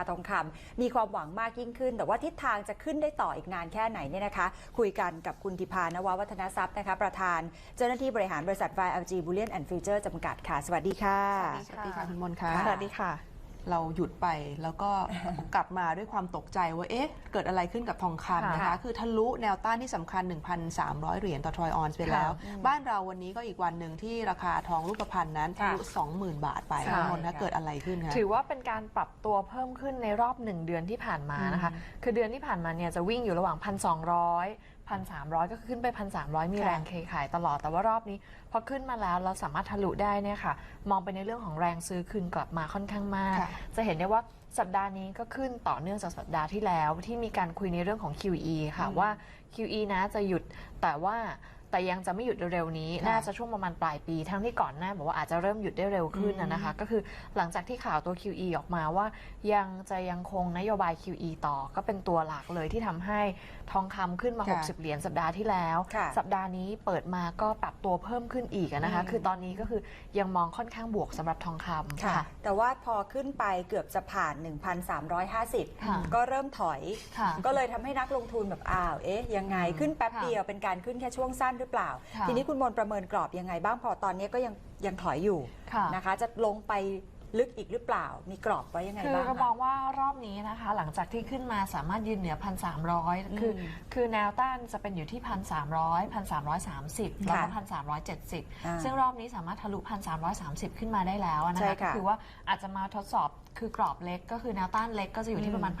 าทองคำมีความหวังมากยิ่งขึ้น แต่ว่าทิศทางจะขึ้นได้ต่ออีกนานแค่ไหนเนี่ยนะคะ คุยกันกับคุณธิพานววัฒนทรัพย์นะคะ ประธาน เจ้าหน้าที่บริหารบริษัท YLG Bullion and Future จำกัดค่ะ สวัสดีค่ะ สวัสดีค่ะคุณมนต์ค่ะค่ะ สวัสดีค่ะ เราหยุดไปแล้วก็กลับมาด้วยความตกใจว่าเอ๊ะ เกิดอะไรขึ้นกับทองคำนะคะค่ะคือทะลุแนวต้านที่สำคัญ 1,300 เหรียญต่อทรอยออนซ์ไปแล้ว บ้านเราวันนี้ก็อีกวันหนึ่งที่ราคาทองรูปพรรณนั้นทะลุ20,000 บาทไปค่ะคุณมนต์คะเกิดอะไรขึ้นคะถือว่าเป็นการปรับตัวเพิ่มขึ้นในรอบหนึ่งเดือนที่ผ่านมานะคะ คือเดือนที่ผ่านมาเนี่ยจะวิ่งอยู่ระหว่าง 1,200 1,300ก็ขึ้นไป1,300มีค่ะแรงเคขายตลอดแต่ว่ารอบนี้ พอขึ้นมาแล้วเราสามารถทะลุได้เนี่ยค่ะ มองไปในเรื่องของแรงซื้อคืนกลับมาค่อนข้างมากค่ะจะเห็นได้ว่าสัปดาห์นี้ก็ขึ้นต่อเนื่องจากสัปดาห์ที่แล้วที่มีการคุยในเรื่องของ QE ค่ะว่า QE นะจะหยุดแต่ว่า แต่ยังจะไม่หยุดเร็วๆนี้ค่ะน่าจะช่วงประมาณปลายปี ทั้งที่ก่อนหน้าบอกว่าอาจจะเริ่มหยุดได้เร็วขึ้นนะนะคะ ก็คือหลังจากที่ข่าวตัว QE ออกมาว่า ยังจะยังคงนโยบาย QE ต่อ ก็เป็นตัวหลักเลยที่ทำให้ทองคำขึ้นมาค่ะ60 เหรียญสัปดาห์ที่แล้วค่ะสัปดาห์นี้เปิดมาก็ปรับตัวเพิ่มขึ้นอีกอะนะคะอืมคือตอนนี้ก็คือยังมองค่อนข้างบวกสำหรับทองคำค่ะ แต่ว่าพอขึ้นไปเกือบจะผ่าน 1,350ค่ะก็เริ่มถอยค่ะก็เลยทำให้นักลงทุนแบบอ้าว เอ๊ะ ยังไง ขึ้นแป๊บค่ะเดียวเป็นการขึ้นแค่ช่วงสั้นหรือเปล่า ค่ะ ทีนี้คุณมนต์ประเมินกรอบยังไงบ้างพอตอนนี้ก็ยังยังถอยอยู่ค่ะ นะคะ จะลงไป ลึกอีกหรือเปล่า มีกรอบไว้ยังไงคือบ้างเรามคะองว่ารอบนี้นะคะ หลังจากที่ขึ้นมาสามารถยืนเหนือ1,300คืออืมคือแนวต้านจะเป็นอยู่ที่1,300 1,330แล้วก็ค่ะอ่า1,370ซึ่งรอบนี้สามารถทะลุ1,330ขึ้นมาได้แล้วนะใช่คะค่ะก็คือว่าอาจจะมาทดสอบคือกรอบเล็กก็คือแนวต้านเล็กก็จะอยู่ที่ประมาณ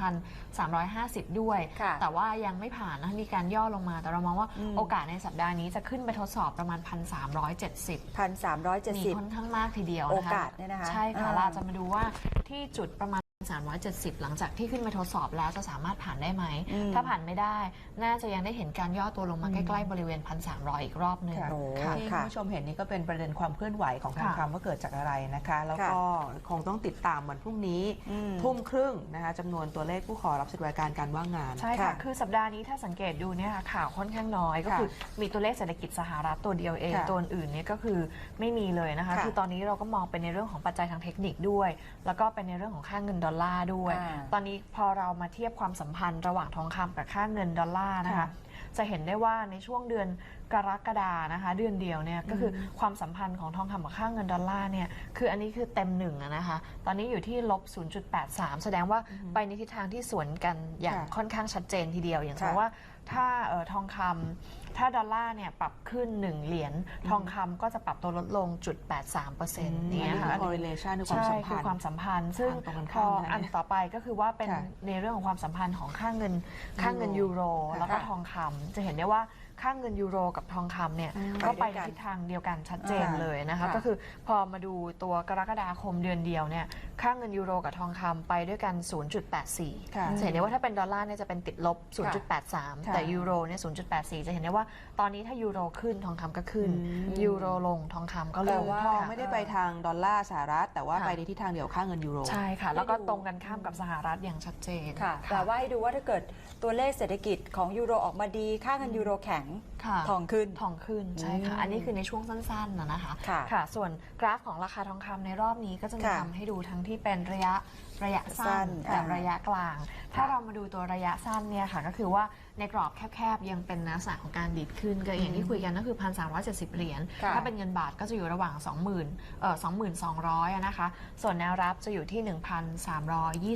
1,350ด้วย ค่ะแต่ว่ายังไม่ผ่านนะมีการย่อลงมาแต่เรามองว่าอืม โอกาสในสัปดาห์นี้จะขึ้นไปทดสอบประมาณ1,370พันสามร้อยเจ็ดมีสิบ ค่อนข้างมากทีเดียวโอนะคะกาสเนี่ยนะคะใช่ค่ะอ่าเราจะมาดูว่าที่จุดประมาณ 370 หลังจากที่ขึ้นไปทดสอบแล้วจะสามารถผ่านได้ไหมอืมถ้าผ่านไม่ได้ น่าจะยังได้เห็นการย่อตัวลงมาใกล้ๆบริเวณ 1,300 อีกรอบหนึงค่ะโอ้ที่ค่ะคุณผู้ชมเห็นนี่ก็เป็นประเด็นความเคลื่อนไหวของทองค่ะคำว่าเกิดจากอะไรนะคะ แล้วก็คงต้องติดตามวันพรุ่งนี้อืมทุ่มครึ่งนะคะจำนวนตัวเลขผู้ขอรับสิทธิบริการการว่างงาน ใช่ค่ะค่ะ คือสัปดาห์นี้ถ้าสังเกตดูเนี่ยค่ะข่าวค่อนข้างน้อย ก็ค่ะคือมีตัวเลขเศรษฐกิจสหรัฐตัวเดียวเองค่ะตัวอื่นเนี่ยก็คือไม่มีเลยนะคะค่ะคือตอนนี้เราก็มองเป็นในเรื่องของปัจจัยทางเทคนิคด้วย แล้วก็เป็นในเรื่องของค่าเงินดอลลาร์ด้วยอ่าตอนนี้พอเรามาเทียบความสัมพันธ์ระหว่างทองคำกับค่าเงินดอลลาร์นะคะค่ะจะเห็นได้ว่าในช่วงเดือนกรกฎานะคะ เดือนเดียวเนี่ยก็คือความสัมพันธ์ของทองคำกับค่าเงินดอลลาร์เนี่ยคืออันนี้คือเต็มหนึ่งอะนะคะ ตอนนี้อยู่ที่ลบ 0.83 แสดงว่าไปในทิศทางที่สวนกันอย่างค่ะค่อนข้างชัดเจนทีเดียวอย่างสมมค่ะติว่า ถ้าเอ่อทองคำถ้าดอลลาร์เนี่ยปรับขึ้น 1 เหรียญทองคำก็จะปรับตัวลดลงจุด83เปอร์เซ็นต์นี่เนี่ยคือค่ะ correlation คือความใช่สัมคืพัอนธ์ ความสัมพันธ์ ซึ่งทางตรงกันพข้าอมนะคะอันต่อไปก็คือว่าเป็นค่ะในเรื่องของความสัมพันธ์ของค่าเงินค่าเงินยูโรค่ะแล้วก็ทองคำจะเห็นได้ว่า ค่าเงินยูโรกับทองคำเนี่ยอืมก็ไปไปด้วยกันในทิศทางเดียวกันชัดเจนอ่าเลยนะคะค่ะก็คือพอมาดูตัวกรกฎาคมเดือนเดียวเนี่ยค่าเงินยูโรกับทองคำไปด้วยกัน 0.84ค่ะจะเห็นได้ว่าถ้าเป็นดอลลาร์เนี่ยจะเป็นติดลบ 0.83ค่ะแต่ยูโรเนี่ย0.84 จะเห็นได้ว่าตอนนี้ถ้ายูโรขึ้นทองคำก็ขึ้นอืมยูโรลงทองคำก็ลแต่งว่าค่ะไม่ได้ไปทางดอลลาร์สหรัฐ แต่ว่าค่ะไปในทิศทางเดียวกับค่าเงินยูโรใช่ค่ะ แล้วก็ให้ดูตรงกันข้ามกับสหรัฐอย่างชัดเจนค่ะแต่ว่าให้ดูว่าถ้าเกิดตัวเลขเศรษฐกิจของยูโรออกมาดีค่าเงินยูโรแข็ง right? ค่ะทองขึ้น ทองขึ้นใช่ค่ะ อืมอันนี้คือในช่วงสั้นๆนะนะคะค่ะส่วนกราฟของราคาทองคำในรอบนี้ก็จะมีค่ะทำให้ดูทั้งที่เป็นระยะระยะสั้สั้นนกับอ่าระยะกลาง ถ้าเรามาดูตัวระยะสั้นเนี่ยค่ะ ก็คือว่าในกรอบแคบๆยังเป็นลักษณะของการดีดขึ้นก็อย่างที่คุยกันก็คือ 1,370 เหรียญค่ะ ถ้าเป็นเงินบาทก็จะอยู่ระหว่าง 20,000เอ่อ22,200อะนะคะ ส่วนแนวรับจะอยู่ที่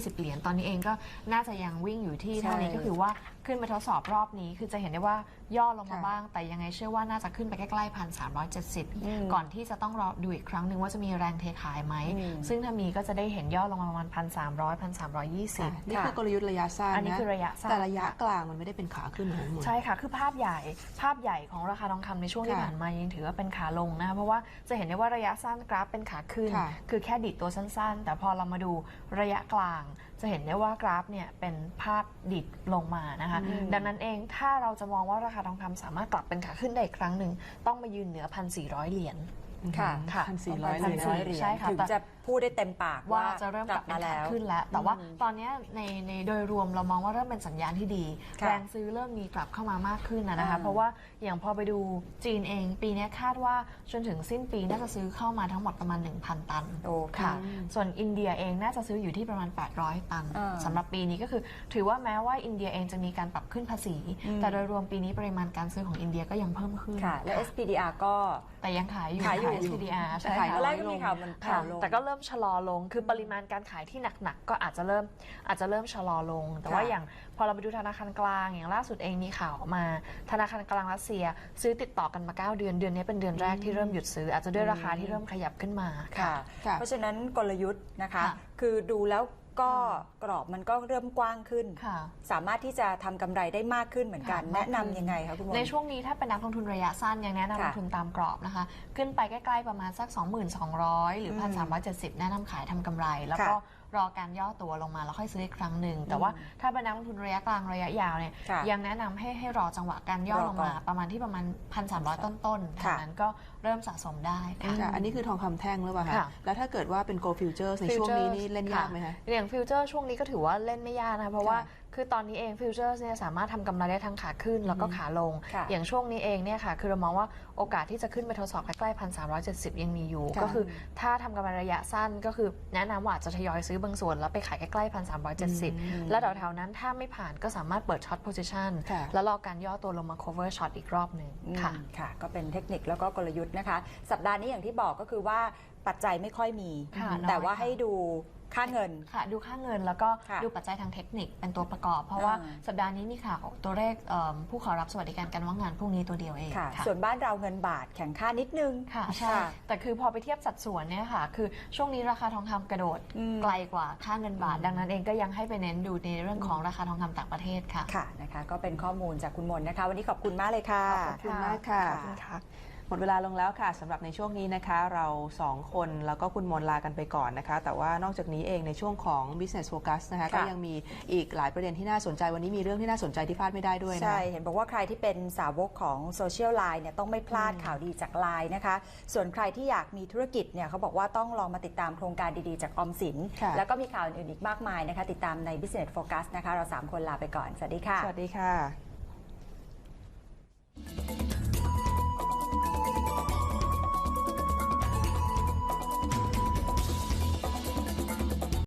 1,320 เหรียญตอนนี้เองก็น่าจะยังวิ่งอยู่ที่เท่านี้ใช่ก็คือว่าขึ้นไปทดสอบรอบนี้คือจะเห็นได้ว่าย่อลงมาค่ะบ้าง แต่ยังไงเชื่อว่าน่าจะขึ้นไปใกล้ๆ1,370อืมก่อนที่จะต้องรอดูอีกครั้งหนึ่งว่าจะมีแรงเทขายไหมอืมซึ่งถ้ามีก็จะได้เห็นย่อลงมาประมาณ1,300ค่ะ1,320นี่คือกลยุทธ์ระยะสั้นอันนี้นะคือระยะสั้นแต่ระยะกลางมันไม่ได้เป็นขาขึ้นเหมือนหมดใช่ค่ะ คือภาพใหญ่ภาพใหญ่ของราคาทองคำในช่วงที่ค่ะผ่านมายังถือว่าเป็นขาลงนะคะเพราะว่าจะเห็นได้ว่าระยะสั้นกราฟเป็นขาขึ้นค่ะคือแค่ดิดตัวสั้น ๆ แต่พอเรามาดูระยะกลางจะเห็นได้ว่ากราฟเนี่ยเป็นภาพดิดลงมานะคะอืมดังนั้นเองถ้าเราจะมองว่าราคาทองคำสามารถกลับเป็นขาขึ้นได้อีกครั้งหนึ่งต้องมายืนเหนือ 1,400 เหรียญ ค่ะค่ะพันสี่ร้อยพัเหรีนยญสี่เหรียญใช่ค่ะ ถึงแต่จะพูดได้เต็มปากว่าว่าจะเริ่มกกลัลับบมามาแล้ว ขึ้นแล้ว แต่ว่าตอนเนี้ยในในโดยรวมเรามองว่าเริ่มเป็นสัญญาณที่ดี ค่ะแรงซื้อเริ่มมีกลับเข้ามามากขึ้นนะนะคะ อ่า เพราะว่าอย่างพอไปดูจีนเอง ปีเนี้ยคาดว่าจนถึงสิ้นปีน่าจะซื้อเข้ามาทั้งหมดประมาณ 1,000 ตัน โอ้ค่ะ ค่ะ ส่วนอินเดียเองน่าจะซื้ออยู่ที่ประมาณ 800 ตันอ่าสำหรับปีนี้ก็คือ ถือว่าแม้ว่าอินเดียเองจะมีการปรับขึ้นภาษี อืม แต่โดยรวมปีนี้ปริมาณการซื้อของอินเดียก็ยังเพิ่มขึ้นค่ะ และ SPDR ก็แต่ยังขายอยู่ ขายอยู่ SPDR ใช่ขายตค่ะอนแรกก็มีข่าวมันค่ะข่าวลงแต่ก็เริ่มชะลอลง คือปริมาณการขายที่หนักๆ ก็อาจจะเริ่มอาจจะเริ่มชะลอลง แต่ว่าค่ะอย่างพอเราไปดูธนาคารกลางอย่างล่าสุดเองมีข่าวออกมา ธนาคารกลางรัสเซีย ซื้อติดต่อกันมา 9 เดือนเดือนนี้เป็นเดือนแรกที่เริ่มหยุดซื้อ อาจจะด้วยราคาที่เริ่มขยับขึ้นมาค่ะค่ะเพราะฉะนั้นกลยุทธ์นะคะค่ะคือดูแล้ว ก็กรอบมันก็เริ่มกว้างขึ้น ค่ะ สามารถที่จะทำกำไรได้มากขึ้นเหมือนกัน ค่ะแนะนำยังไงคะคุณมนในช่วงนี้ถ้าเป็นนักลงทุนระยะสั้นยังแนะนำลค่ะงทุนตามกรอบนะคะ ขึ้นไปใกล้ ๆ ประมาณสัก 2,200 หรือ อืม1,370 แนะนำขายทำกำไร แล้วก็ค่ะ รอการย่อตัวลงมาแล้วค่อยซื้ออีกครั้งหนึ่ง แต่ว่าถ้าเป็นนักลงทุนระยะกลางระยะยาวเนี่ยค่ะยังแนะนำให้ให้รอจังหวะการย่อรอลงก่อนมาประมาณที่ประมาณ 1,300 ต้นๆแถวค่ะ นั้นก็เริ่มสะสมได้ค่ะ ค่ะอันนี้คือทองคำแท่งหรือเปล่าค่ะคะแล้วถ้าเกิดว่าเป็น gold futures ในช่วงนี้นี่เล่นยากไหมคะ อย่างฟิวเจอร์ช่วงนี้ก็ถือว่าเล่นไม่ยากนะคะเพราะว่า ค่ะคือตอนนี้เองฟิวเจอร์เนี่ยสามารถทำกำไรได้ทั้งขาขึ้นแล้วก็ขาลง ค่ะอย่างช่วงนี้เองเนี่ยค่ะ คือเรามองว่าโอกาสที่จะขึ้นไปทดสอบใกล้ๆพันสามยังมีอยู่ ค่ะก็คือถ้าทำกำไรระยะสั้นก็คือแนะนำว่าอาจจะทยอยซื้อบางส่วน แล้วไปขายใกล้ๆพันสามแล้วแถวๆนั้นถ้าไม่ผ่านก็สามารถเปิดช็อตโพซิชันค่ะ แล้วรอการย่อตัวลงมา cover ช็อตอีกรอบหนึ่งอืมค่ะค่ะ ก็เป็นเทคนิคแล้วก็กลยุทธ์นะคะ สัปดาห์นี้อย่างที่บอกก็คือว่าปัจจัยไม่ค่อยมี ค่ะแต่น้อยว่าค่ะให้ดู ค่าเงิน ค่ะดูค่าเงินแล้วก็ค่ะดูปัจจัยทางเทคนิคเป็นตัวประกอบ เพราะว่าอ่า สัปดาห์นี้มีข่าวตัวเลขเอิ่มผู้ขอรับสวัสดิการการว่างงานพรุ่งนี้ตัวเดียวเองค่ะ ค่ะส่วนบ้านเราเงินบาทแข็งค่านิดนึง ค่ะใช่แต่คือพอไปเทียบสัดส่วนเนี่ยค่ะ คือช่วงนี้ราคาทองคำกระโดดอืม ไกลกว่าค่าเงินบาท ดังนั้นเองก็ยังให้ไปเน้นดูในเรื่องของราคาทองคำต่างประเทศค่ะ ค่ะนะคะ ก็เป็นข้อมูลจากคุณมนนะคะ วันนี้ขอบคุณมากเลยค่ะ ขอบคุณมากค่ะ ขอบคุณค่ะ หมดเวลาลงแล้วค่ะสำหรับในช่วงนี้นะคะ เราสองคนแล้วก็คุณมนลากันไปก่อนนะคะ แต่ว่านอกจากนี้เองในช่วงของ business focus นะคะค่ะก็ยังมีอีกหลายประเด็นที่น่าสนใจวันนี้มีเรื่องที่น่าสนใจที่พลาดไม่ได้ด้วยนะใช่คะเห็นบอกว่าใครที่เป็นสาวกของโซเชียลไลน์เนี่ยต้องไม่พลาดข่าวดีจากไลน์นะคะ ส่วนใครที่อยากมีธุรกิจเนี่ยเขาบอกว่าต้องลองมาติดตามโครงการดีๆจากออมสินค่ะแล้วก็มีข่าวอื่นๆอีกมากมายนะคะ ติดตามใน Business Focus นะคะ เรา 3 คนลาไปก่อน สวัสดีค่ะ สวัสดีค่ะ